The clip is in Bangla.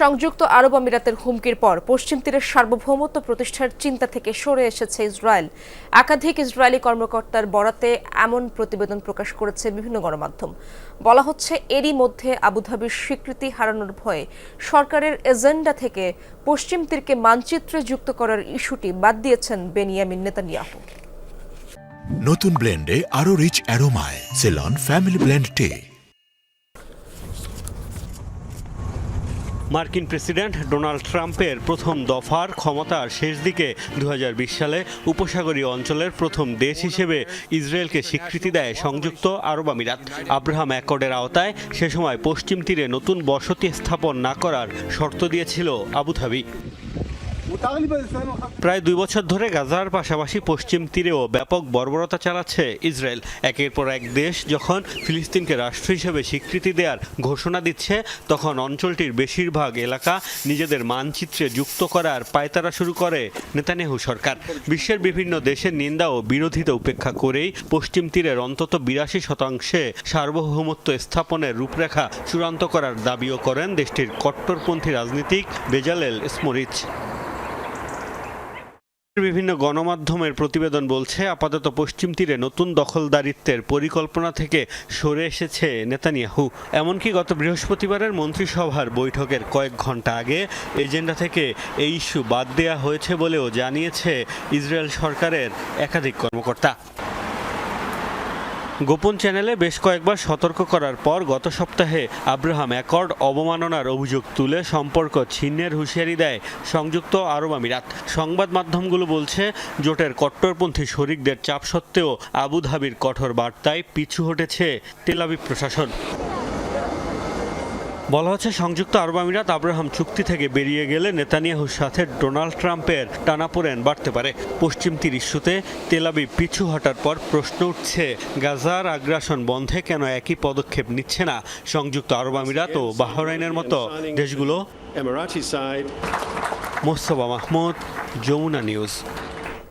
সংযুক্ত আরব আমিরাতের হুমকির পর পশ্চিম তীরের সার্বভৌমত্ব প্রতিষ্ঠার চিন্তা থেকে সরে এসেছে ইসরায়েল। একাধিক ইসরায়েলি কর্মকর্তার বরাতে এমন প্রতিবেদন প্রকাশ করেছে বিভিন্ন গণমাধ্যম। বলা হচ্ছে, এরই মধ্যে আবুধাবির স্বীকৃতি হারানোর ভয়ে সরকারের এজেন্ডা থেকে পশ্চিম তীরকে মানচিত্রে যুক্ত করার ইস্যুটি বাদ দিয়েছেন বেনিয়ামিন নেতানিয়াহু। নতুন ব্লেন্ডে আরও রিচ অ্যারোমায়, সেলন, ফ্যামিলি ব্লেন্ড টে। মার্কিন প্রেসিডেন্ট ডোনাল্ড ট্রাম্পের প্রথম দফার ক্ষমতার শেষ দিকে দু হাজার বিশ সালে উপসাগরীয় অঞ্চলের প্রথম দেশ হিসেবে ইসরায়েলকে স্বীকৃতি দেয় সংযুক্ত আরব আমিরাত। আব্রাহাম অ্যাকর্ডের আওতায় সে সময় পশ্চিম তীরে নতুন বসতি স্থাপন না করার শর্ত দিয়েছিল আবুধাবি। প্রায় দুই বছর ধরে গাজার পাশাপাশি পশ্চিম তীরেও ব্যাপক বর্বরতা চালাচ্ছে ইসরায়েল। একের পর এক দেশ যখন ফিলিস্তিনকে রাষ্ট্র হিসেবে স্বীকৃতি দেওয়ার ঘোষণা দিচ্ছে, তখন অঞ্চলটির বেশিরভাগ এলাকা নিজেদের মানচিত্রে যুক্ত করার পায়তারা শুরু করে নেতানিয়াহু সরকার। বিশ্বের বিভিন্ন দেশের নিন্দা ও বিরোধিতা উপেক্ষা করেই পশ্চিম তীরের অন্তত বিরাশি শতাংশে সার্বভৌমত্ব স্থাপনের রূপরেখা চূড়ান্ত করার দাবিও করেন দেশটির কট্টরপন্থী রাজনীতিক বেজালেল স্মরিচ। বিভিন্ন গণমাধ্যমের প্রতিবেদন বলছে, আপাতত পশ্চিম তীরে নতুন দখলদারিত্বের পরিকল্পনা থেকে সরে এসেছে নেতানিয়াহু। এমনকি গত বৃহস্পতিবারের মন্ত্রিসভার বৈঠকের কয়েক ঘণ্টা আগে এজেন্ডা থেকে এই ইস্যু বাদ দেওয়া হয়েছে বলেও জানিয়েছে ইসরায়েল সরকারের একাধিক কর্মকর্তা। গোপন চ্যানেলে বেশ কয়েকবার সতর্ক করার পর গত সপ্তাহে আব্রাহাম অ্যাকর্ড অবমাননার অভিযোগ তুলে সম্পর্ক ছিন্নের হুঁশিয়ারি দেয় সংযুক্ত আরব আমিরাত। সংবাদ মাধ্যমগুলো বলছে, জোটের কট্টরপন্থী শরিকদের চাপ সত্ত্বেও আবুধাবির কঠোর বার্তায় পিছু হটেছে তেলাবি প্রশাসন। বলা হচ্ছে সংযুক্ত আরব আমিরাত আব্রাহাম চুক্তি থেকে বেরিয়ে গেলে নেতানিয়াহুর সাথে ডোনাল্ড ট্রাম্পের টানাপোড়েন বাড়তে পারে। পশ্চিম তীর ইস্যুতে তেলাবি পিছু হটার পর প্রশ্ন উঠছে গাজার আগ্রাসন বন্ধে কেন একই পদক্ষেপ নিচ্ছে না সংযুক্ত আরব আমিরাত ও বাহরাইনের মতো দেশগুলো? মোস্তফা মাহমুদ যমুনা নিউজ।